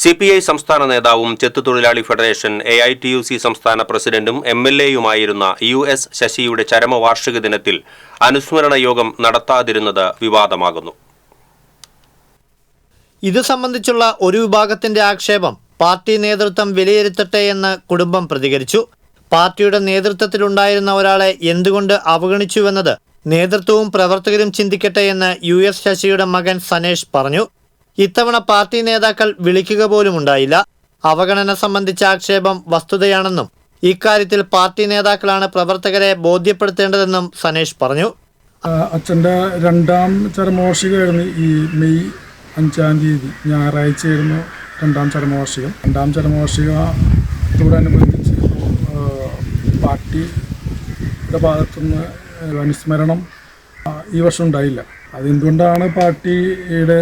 C P I സംസ്ഥാന നേതാവും ചെത്തു തൊഴിലാളി federation A I T U C സംസ്ഥാന പ്രസിഡന്റും എം എൽ എയുമായിരുന്ന യു എസ് ശശിയുടെ ചരമവാർഷിക ദിനത്തിൽ അനുസ്മരണ യോഗം നടത്താതിരുന്നത് വിവാദമാകുന്നു. ഇത് സംബന്ധിച്ചുള്ള ഒരു വിഭാഗത്തിന്റെ ആക്ഷേപം പാർട്ടി നേതൃത്വം വിലയിരുത്തട്ടെ എന്ന് കുടുംബം പ്രതികരിച്ചു. പാർട്ടിയുടെ നേതൃത്വത്തിലുണ്ടായിരുന്ന ഒരാളെ എന്തുകൊണ്ട് അവഗണിച്ചുവെന്നത് നേതൃത്വവും പ്രവർത്തകരും ചിന്തിക്കട്ടെ എന്ന് യു എസ് ശശിയുടെ മകൻ സനേഷ് പറഞ്ഞു. ഇത്തവണ പാർട്ടി നേതാക്കൾ വിളിക്കുക പോലും ഉണ്ടായില്ല. അവഗണന സംബന്ധിച്ച ആക്ഷേപം വസ്തുതയാണെന്നും ഇക്കാര്യത്തിൽ പാർട്ടി നേതാക്കളാണ് പ്രവർത്തകരെ ബോധ്യപ്പെടുത്തേണ്ടതെന്നും സനേഷ് പറഞ്ഞു. അച്ഛന്റെ രണ്ടാം ചരമവാർഷികമായിരുന്നു ഈ മെയ് അഞ്ചാം തീയതി. ഞായറാഴ്ചയായിരുന്നു രണ്ടാം ചരമവാർഷികം. രണ്ടാം ചരമവാർഷികത്തോടനുബന്ധിച്ച് പാർട്ടിയുടെ ഭാഗത്തുനിന്ന് അനുസ്മരണം ഈ വർഷം ഉണ്ടായില്ല. അതെന്തുകൊണ്ടാണ് പാർട്ടിയുടെ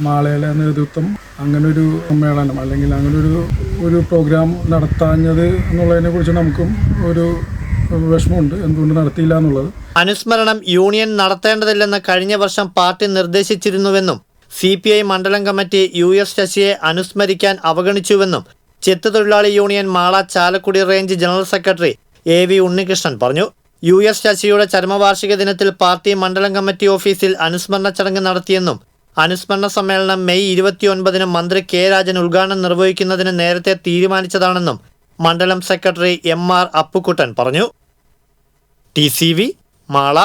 മാളയിലെ നേതൃത്വം അങ്ങനൊരു സമ്മേളനം അല്ലെങ്കിൽ അങ്ങനൊരു ഒരു പ്രോഗ്രാം നടത്താഞ്ഞത് എന്നുള്ളതിനെ കുറിച്ച് നമുക്കും ഒരു വിഷമമുണ്ട്. എന്തുകൊണ്ട് നടത്തിയില്ല എന്നുള്ളത്. അനുസ്മരണം യൂണിയൻ നടത്തേണ്ടതില്ലെന്ന് കഴിഞ്ഞ വർഷം പാർട്ടി നിർദ്ദേശിച്ചിരുന്നുവെന്നും സി പി ഐ മണ്ഡലം കമ്മിറ്റി യു എസ് ശശിയെ അനുസ്മരിക്കാൻ അവഗണിച്ചുവെന്നും ചെത്ത് തൊഴിലാളി union Mala Chalakudy range general secretary A V Unnikrishnan പറഞ്ഞു. യു എസ് ശശിയുടെ ചരമവാർഷിക ദിനത്തിൽ പാർട്ടി മണ്ഡലം കമ്മിറ്റി ഓഫീസിൽ അനുസ്മരണ ചടങ്ങ് നടത്തിയെന്നും അനുസ്മരണ സമ്മേളനം മെയ് ഇരുപത്തിയൊൻപതിന് മന്ത്രി കെ രാജൻ ഉദ്ഘാടനം നിർവഹിക്കുന്നതിന് നേരത്തെ തീരുമാനിച്ചതാണെന്നും മണ്ഡലം സെക്രട്ടറി എം ആർ അപ്പുക്കുട്ടൻ പറഞ്ഞു. T C V Mala